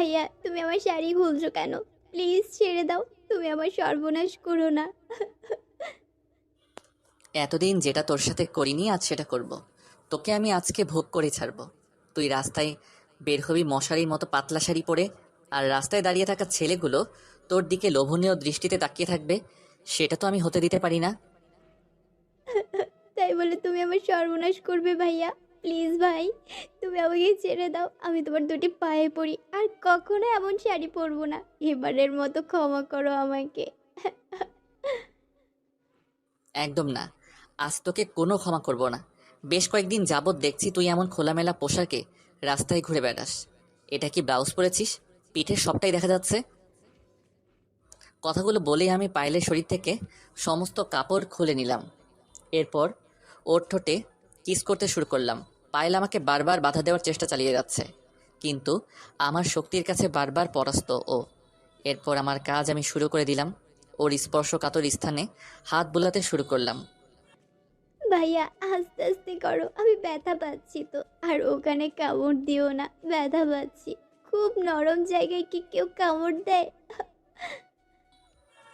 ভাইয়া তুমি আমার শাড়ি খুলছো কেন? প্লিজ ছেড়ে দাও তুমি আমার সর্বনাশ করো না। এতদিন যেটা তোর সাথে করিনি আজ সেটা করব। তোকে আমি আজকে ভোগ করে ছাড়বো। তুই রাস্তায় বের হবি মশারির মতো পাতলা শাড়ি পরে আর রাস্তায় দাঁড়িয়ে থাকা ছেলেগুলো তোর দিকে লোভনীয় দৃষ্টিতে তাকিয়ে থাকবে সেটা তো আমি হতে দিতে পারি না। তাই বলে তুমি আমার সর্বনাশ করবে ভাইয়া। প্লিজ ভাই, তুমি আমাকে ছেড়ে দাও, আমি তোমার দুটি পায়ে পড়ি, আর কখনো এমন শাড়ি পরবো না। এবারের মতো ক্ষমা করো আমাকে। একদম না, আজ তোকে কোনো ক্ষমা করব না। বেশ কয়েকদিন যাবৎ দেখছি তুই এমন খোলামেলা পোশাকে রাস্তায় ঘুরে বেড়াস। এটা কি ব্লাউজ পরেছিস? পিঠের সবটাই দেখা যাচ্ছে। কথাগুলো বলেই আমি পায়েলের শরীর থেকে সমস্ত কাপড় খুলে নিলাম। এরপর ওর ঠোঁটে কিস করতে শুরু করলাম। পায়েল আমাকে বারবার বাধা দেওয়ার চেষ্টা চালিয়ে যাচ্ছে। কিন্তু আমার শক্তির কাছে বারবার পরাস্ত ও এরপর আমার কাজ আমি শুরু করে দিলাম। ওর স্পর্শকাতর স্থানে হাত বোলাতে শুরু করলাম। ভাইয়া আস্তে আস্তে করো আমি ব্যথা পাচ্ছি তো। আর ওখানে কামড় দিও না ব্যথা পাচ্ছি। খুব নরম জায়গায় কি কেউ কামড় দেয়?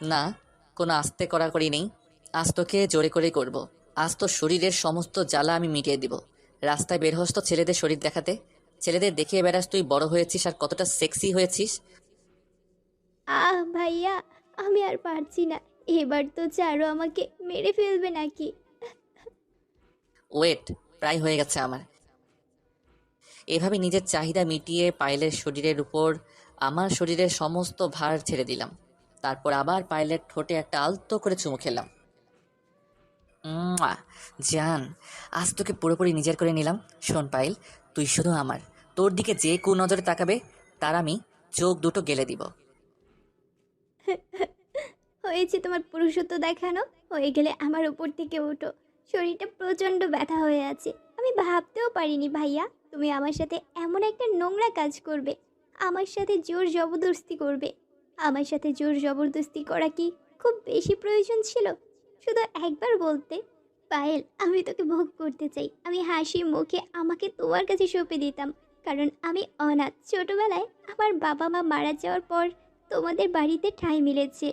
না কোনো আস্তে কড়াকড়ি নেই। আজ তোকে জোরে করে করব। আজ তো শরীরের সমস্ত জ্বালা আমি মিটিয়ে দিব। রাস্তায় বের হস তো ছেলেদের শরীর দেখাতে। ছেলেদের দেখিয়ে বেড়াস তুই বড় হয়েছিস আর কতটা সেক্সি হয়েছিস। আহ ভাইয়া আমি আর পারছি না। এবার তো চারো আমাকে মেরে ফেলবে নাকি? ওয়েট প্রায় হয়ে গেছে আমার। এভাবে নিজের চাহিদা মিটিয়ে পায়েলের শরীরের উপর আমার শরীরের সমস্ত ভার ছেড়ে দিলাম। তারপর আবার পায়েলের ঠোঁটে একটা আলতো করে চুমু খেলাম। জান, আজ তোকে পুরোপুরি নিজের করে নিলাম। শোন পাইল তুই শুধু আমার। তোর দিকে যে কু নজরে তাকাবে, তার আমি চোখ দুটো গেলে দিব। হয়েছে তোমার পুরুষত্ব দেখানো? হয়ে গেলে আমার উপর থেকে ওঠো শরীরটা প্রচণ্ড ব্যথা হয়ে আছে। আমি ভাবতেও পারিনি, ভাইয়া, তুমি আমার সাথে এমন একটা নোংরা কাজ করবে। আমার সাথে জোর জবরদস্তি করবে। আমার সাথে জোর জবরদস্তি করা কি খুব বেশি প্রয়োজন ছিল? শুধু একবার বলতে, পায়েল, আমি তোকে ভোগ করতে চাই। আমি হাসি মুখে আমাকে তোমার কাছে সঁপে দিতাম। কারণ আমি অনাথ। ছোটবেলায় আমার বাবা মা মারা যাওয়ার পর তোমাদের বাড়িতে ঠাঁই মিলেছে।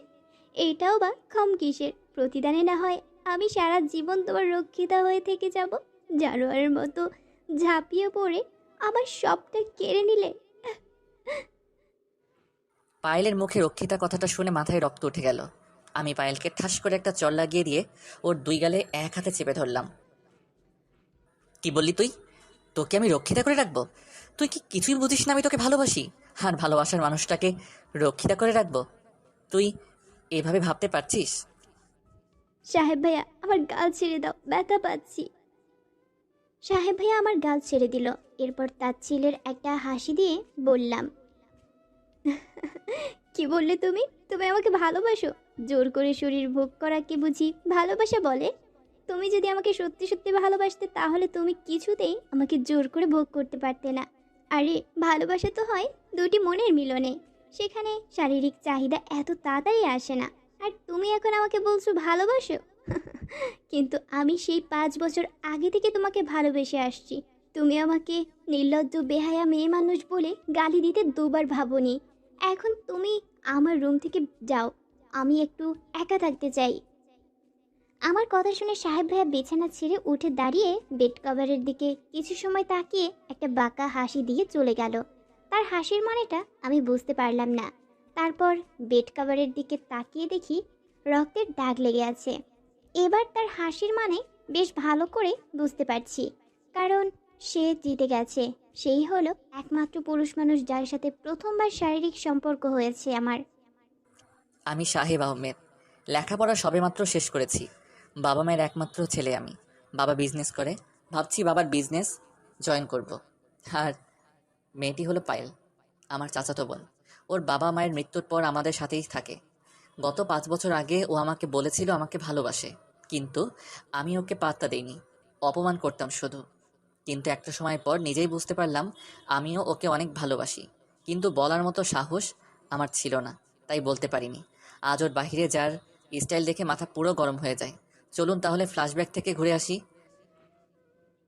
এইটাও বা কম কিসের? প্রতিদানে না হয় আমি সারা জীবন তোমার রক্ষিতা হয়ে থেকে যাব। জানোয়ারের মতো ঝাঁপিয়ে পড়ে আমার সবটা কেড়ে নিলে পায়েলের মুখে রক্ষিতা কথাটা শুনে মাথায় রক্ত উঠে গেল। আমি পায়েলকে ঠাস করে একটা চল লাগিয়ে দিয়ে ওর দুই গালে এক হাতে চেপে ধরলাম। কি বললি তুই? তোকে আমি রক্ষিতা করে রাখব? তুই কি কিছুই বুঝিস না আমি তোকে ভালোবাসি? আর ভালোবাসার মানুষটাকে রক্ষিতা করে রাখব? তুই এভাবে ভাবতে পারছিস? সাহেব ভাইয়া, আমার গাল ছেড়ে দাও, ব্যথা পাচ্ছি। সাহেব ভাইয়া আমার গাল ছেড়ে দিল। এরপর তার ছেলের একটা হাসি দিয়ে বললাম, কি বললে তুমি? তুমি আমাকে ভালোবাসো? জোর করে শরীর ভোগ করা কি বুঝি ভালোবাসা বলে? তুমি যদি আমাকে সত্যি সত্যি ভালোবাসতে, তাহলে তুমি কিছুতেই আমাকে জোর করে ভোগ করতে পারতে না। আরে, ভালোবাসা তো হয় দুটি মনের মিলনে। সেখানে শারীরিক চাহিদা এত তাড়াতাড়ি আসে না। আর তুমি এখন আমাকে বলছো ভালোবাসো? কিন্তু আমি সেই পাঁচ বছর আগে থেকে তোমাকে ভালোবেসে আসছি। তুমি আমাকে নির্লজ্জ, বেহায়া মেয়ে মানুষ বলে গালি দিতে দুবার ভাবনি। এখন তুমি আমার রুম থেকে যাও। আমি একটু একা থাকতে চাই। আমার কথা শুনে সাহেব ভাইয়া বিছানা ছেড়ে উঠে দাঁড়িয়ে বেড কভারের দিকে কিছু সময় তাকিয়ে একটা বাঁকা হাসি দিয়ে চলে গেল। তার হাসির মানেটা আমি বুঝতে পারলাম না। তারপর বেড কভারের দিকে তাকিয়ে দেখি রক্তের দাগ লেগে আছে। এবার তার হাসির মানে বেশ ভালো করে বুঝতে পারছি। কারণ সে জিতে গেছে। সেই হলো একমাত্র পুরুষ মানুষ যার সাথে প্রথমবার শারীরিক সম্পর্ক হয়েছে আমার। আমি সাহেব আহমেদ। লেখাপড়া সবেমাত্র শেষ করেছি। বাবা মায়ের একমাত্র ছেলে আমি। বাবা বিজনেস করে। ভাবছি বাবার বিজনেস জয়েন করব। আর মেয়েটি হলো পায়েল, আমার চাচাতো বোন। ওর বাবা মায়ের মৃত্যুর পর আমাদের সাথেই থাকে। গত পাঁচ বছর আগে ও আমাকে বলেছিল আমাকে ভালোবাসে। কিন্তু আমি ওকে পাত্তা দেইনি। অপমান করতাম শুধু। কিন্তু একটা সময় পর নিজেই বুঝতে পারলাম আমিও ওকে অনেক ভালোবাসি। কিন্তু বলার মতো সাহস আমার ছিল না, তাই বলতে পারিনি। আজ ওর বাহিরে যার স্টাইল দেখে মাথা পুরো গরম হয়ে যায়। চলুন তাহলে ফ্ল্যাশব্যাক থেকে ঘুরে আসি।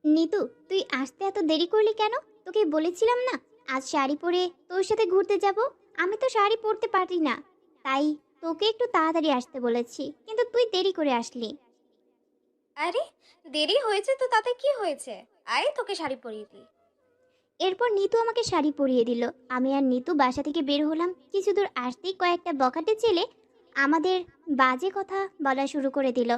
নিতু তুই আসতে এত দেরি করলি কেন? তোকে বলেছিলাম না আজ শাড়ি পরে তোর সাথে ঘুরতে যাব? আমি তো শাড়ি পরতে পারি না। তাই তোকে একটু তাড়াতাড়ি আসতে বলেছি কিন্তু তুই দেরি করে আসলি। আরে দেরি হয়েছে তো তাতে কি হয়েছে? আয় তোকে শাড়ি পরিয়ে দিই। এরপর নিতু আমাকে শাড়ি পরিয়ে দিল। আমি আর নিতু বাসা থেকে বের হলাম। কিছু দূর আসতেই কয়েকটা বকাটে ছেলে আমাদের বাজে কথা বলা শুরু করে দিল।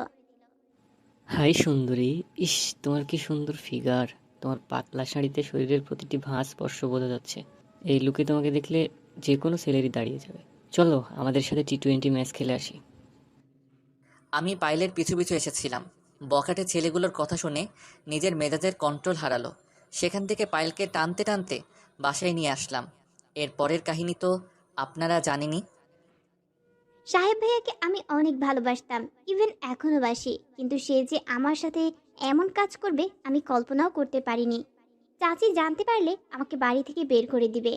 হাই সুন্দরী ইস তোমার কি সুন্দর ফিগার। তোমার পাতলা শাড়িতে শরীরের প্রতিটি ভাঁজ স্পর্শ বোঝা যাচ্ছে। এই লুকে তোমাকে দেখলে যে কোনো ছেলেরই দাঁড়িয়ে যাবে। চলো আমাদের সাথে টি টোয়েন্টি ম্যাচ খেলে আসি। আমি পাইলের পিছু পিছু এসেছিলাম। বকাটে ছেলেগুলোর কথা শুনে নিজের মেজাজের কন্ট্রোল হারালো। সেখান থেকে পাইলকে টানতে টানতে বাসায় নিয়ে আসলাম। এর পরের কাহিনী তো আপনারা জানেনই। সাহেব ভাইয়াকে আমি অনেক ভালোবাসতাম ইভেন এখনও বাসি। কিন্তু সে যে আমার সাথে এমন কাজ করবে, আমি কল্পনাও করতে পারিনি। চাচি জানতে পারলে আমাকে বাড়ি থেকে বের করে দিবে।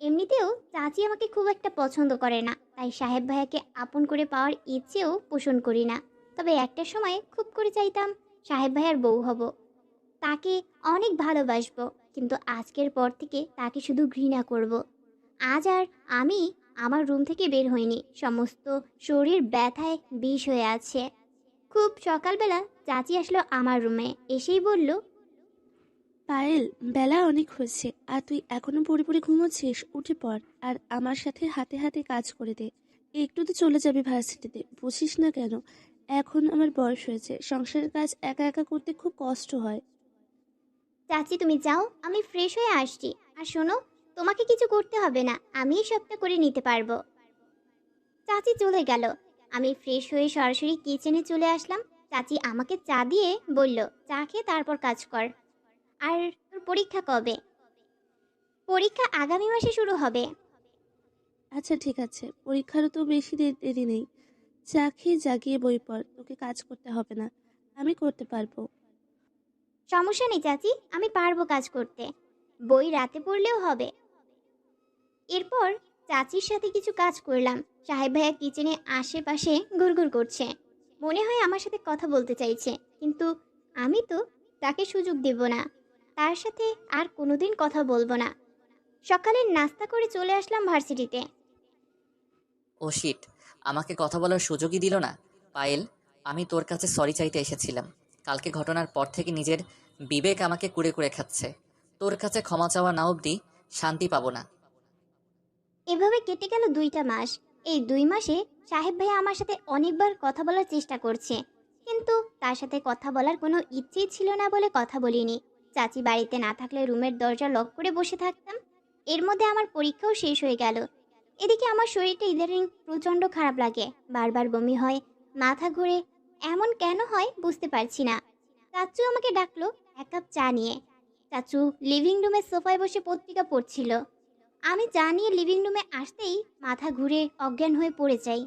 এমনিতেও চাচি আমাকে খুব একটা পছন্দ করে না, তাই সাহেব ভাইয়াকে আপন করে পাওয়ার ইচ্ছেও পোষণ করি না। তবে একটা সময় খুব করে চাইতাম সাহেব ভাইয়ার বউ হব। তাকে অনেক ভালোবাসবো, কিন্তু আজকের পর থেকে তাকে শুধু ঘৃণা করব। আজ আর আমি আমার রুম থেকে বের হয়নি। সমস্ত শরীর ব্যথায় বিষ হয়ে আছে। খুব সকালবেলা চাচি আসলো আমার রুমে এসেই বলল পায়েল বেলা অনেক হয়েছে আর তুই এখনও পড়ে পড়ে ঘুমোচ্ছিস উঠে পড় আর আমার সাথে হাতে হাতে কাজ করে দে। একটু তো চলে যাবি ভার্সিটিতে বুঝিস না কেন? এখন আমার বয়স হয়েছে সংসারের কাজ একা একা করতে খুব কষ্ট হয়। চাচি তুমি যাও আমি ফ্রেশ হয়ে আসছি। আর শোনো তোমাকে কিছু করতে হবে না আমি সবটা করে নিতে পারব। চাচি চলে গেল। আমি ফ্রেশ হয়ে সরাসরি কিচেনে চলে আসলাম। চাচি আমাকে চা দিয়ে বলল চা খেয়ে তারপর কাজ কর। আর তোর পরীক্ষা কবে? পরীক্ষা আগামী মাসে শুরু হবে। আচ্ছা ঠিক আছে। পরীক্ষারও তো বেশি দে- দেরি নেই। চা খেয়ে জাগিয়ে বই পড় তোকে কাজ করতে হবে না। আমি করতে পারব। সমস্যা নেই চাচি আমি পারব কাজ করতে। বই রাতে পড়লেও হবে। এরপর চাচির সাথে কিছু কাজ করলাম। সাহেব ভাইয়া কিচেনে আশেপাশে ঘুরঘুর করছে। মনে হয় আমার সাথে কথা বলতে চাইছে, কিন্তু আমি তো তাকে সুযোগ দেব না। তার সাথে আর কোনোদিন কথা বলব না। সকালে নাস্তা করে চলে আসলাম ভার্সিটিতে। ও শিট আমাকে কথা বলার সুযোগই দিল না। পায়েল, আমি তোর কাছে সরি চাইতে এসেছিলাম। কালকে ঘটনার পর থেকে নিজের বিবেক আমাকে কুড়ে কুড়ে খাচ্ছে। তোর কাছে ক্ষমা চাওয়া না অবধি শান্তি পাবো না। এভাবে কেটে গেল দুইটা মাস। এই দুই মাসে সাহেব ভাইয়া আমার সাথে অনেকবার কথা বলার চেষ্টা করছে। কিন্তু তার সাথে কথা বলার কোনো ইচ্ছেই ছিল না বলে কথা বলিনি। চাচি বাড়িতে না থাকলে রুমের দরজা লক করে বসে থাকতাম। এর মধ্যে আমার পরীক্ষাও শেষ হয়ে গেল। এদিকে আমার শরীরটা ইদানিং প্রচণ্ড খারাপ লাগে। বারবার বমি হয়, মাথা ঘুরে। এমন কেন হয় বুঝতে পারছি না। চাচু আমাকে ডাকলো এক কাপ চা নিয়ে। চাচু লিভিং রুমের সোফায় বসে পত্রিকা পড়ছিল। আমি চা নিয়ে লিভিং রুমে আসতেই মাথা ঘুরে অজ্ঞান হয়ে পড়ে যাই।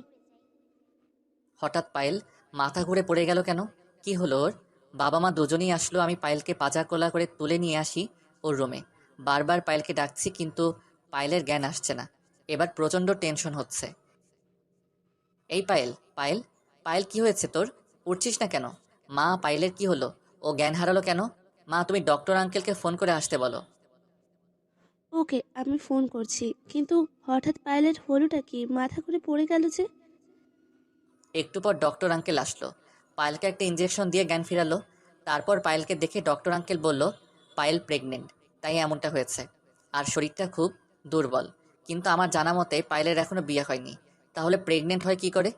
হঠাৎ পায়েল, মাথা ঘুরে পড়ে গেল কেন? কি হলো ওর? বাবা মা দুজনেই আসলো, আমি পায়েলকে পাজা কোলা করে তুলে নিয়ে আসি ওর রুমে বারবার পায়েলকে ডাকছি, কিন্তু পায়েলের জ্ঞান আসছে না। এবার প্রচণ্ড টেনশন হচ্ছে। এই পায়েল পায়েল পায়েল কি হয়েছে তোর? উঠছিস না কেন? মা, পায়েলের কি হলো? ও জ্ঞান হারালো কেন? মা, তুমি ডক্টর আঙ্কেলকে ফোন করে আসতে বলো। ওকে, আমি ফোন করছি, কিন্তু হঠাৎ পায়েলের হলোটা কি, মাথা ঘুরে পড়ে গেল যে? একটু পর ডক্টর আঙ্কেল আসলো। পায়েলকে একটা ইঞ্জেকশন দিয়ে জ্ঞান ফিরালো। তারপর পায়েলকে দেখে ডক্টর আঙ্কেল বলল পায়েল প্রেগনেন্ট তাই এমনটা হয়েছে। আর শরীরটা খুব দুর্বল। কিন্তু আমার জানা মতে পায়েলের এখনও বিয়ে হয়নি। তাহলে প্রেগনেন্ট হয় কি করে?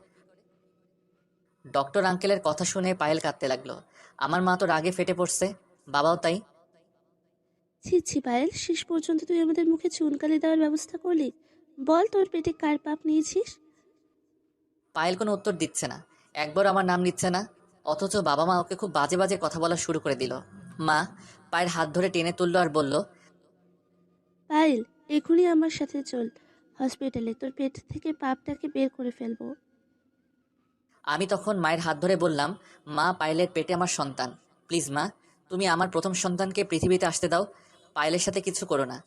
ডক্টর আঙ্কেলের কথা শুনে পায়েল কাঁদতে লাগল। আমার মা তো রাগে ফেটে পড়ছে। বাবাও তাই। ছি ছি পায়েল শেষ পর্যন্ত তুই আমাদের মুখে চুনকালি দেওয়ার ব্যবস্থা করলি। বল তোর পেটে কার পাপ নিয়েছিস? পায়েল কোনো উত্তর দিচ্ছে না। একবার আমার নাম নিচ্ছে না অথচ বাবা মা ওকে খুব বাজে বাজে কথা বলা শুরু করে দিল। মা পায়ের হাত ধরে টেনে তুললো আর বলল পায়েল এখনই আমার সাথে চল। হসপিটালে তোর পেট থেকে পাপটাকে বের করে ফেলব। আমি তখন মায়ের হাত ধরে বললাম মা পায়েলের পেটে আমার সন্তান। প্লিজ মা তুমি আমার প্রথম সন্তানকে পৃথিবীতে আসতে দাও পায়েলের সাথে কিছু করো না।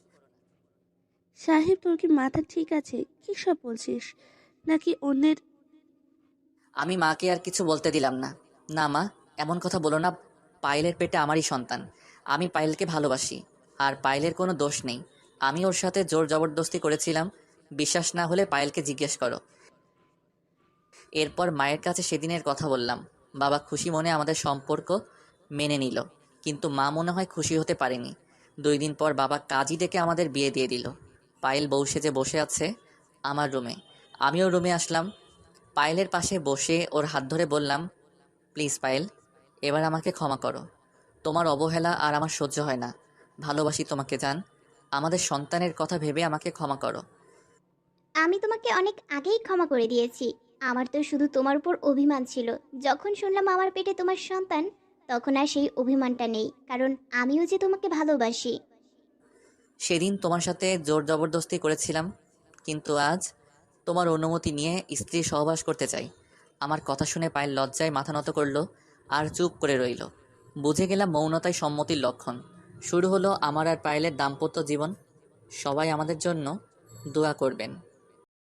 সাহেব তোর কি মাথা ঠিক আছে? কি সব বলছিস? নাকি অন্যের আমি মাকে আর কিছু বলতে দিলাম না। না মা এমন কথা বলো না পায়েলের পেটে আমারই সন্তান। আমি পায়েলকে ভালোবাসি আর পায়েলের কোনো দোষ নেই। আমি ওর সাথে জোর জবরদস্তি করেছিলাম বিশ্বাস না হলে পায়েলকে জিজ্ঞেস করো। এরপর মায়ের কাছে সেদিনের কথা বললাম। বাবা খুশি মনে আমাদের সম্পর্ক মেনে নিল কিন্তু মা মনে হয় খুশি হতে পারেনি। দুই দিন পর বাবা কাজী ডেকে আমাদের বিয়ে দিয়ে দিল। পায়েল বউ সেজে বসে আছে আমার রুমে। আমিও রুমে আসলাম। পায়েলের পাশে বসে ওর হাত ধরে বললাম, প্লিজ পায়েল, এবার আমাকে ক্ষমা করো। তোমার অবহেলা আর আমার সহ্য হয় না। ভালোবাসি তোমাকে, জান। আমাদের সন্তানের কথা ভেবে আমাকে ক্ষমা করো। আমি তোমাকে অনেক আগেই ক্ষমা করে দিয়েছি। আমার তো শুধু তোমার উপর অভিমান ছিল। যখন শুনলাম আমার পেটে তোমার সন্তান তখন আর সেই অভিমানটা নেই। কারণ আমিও যে তোমাকে ভালোবাসি। সেদিন তোমার সাথে জোর জবরদস্তি করেছিলাম, কিন্তু আজ তোমার অনুমতি নিয়ে স্ত্রী সহবাস করতে চাই। আমার কথা শুনে পায়ের লজ্জায় মাথা নত করল আর চুপ করে রইল। বুঝে গেলাম মৌনতাই সম্মতির লক্ষণ। শুরু হলো আমার আর পায়েলের দাম্পত্য জীবন। সবাই আমাদের জন্য দোয়া করবেন।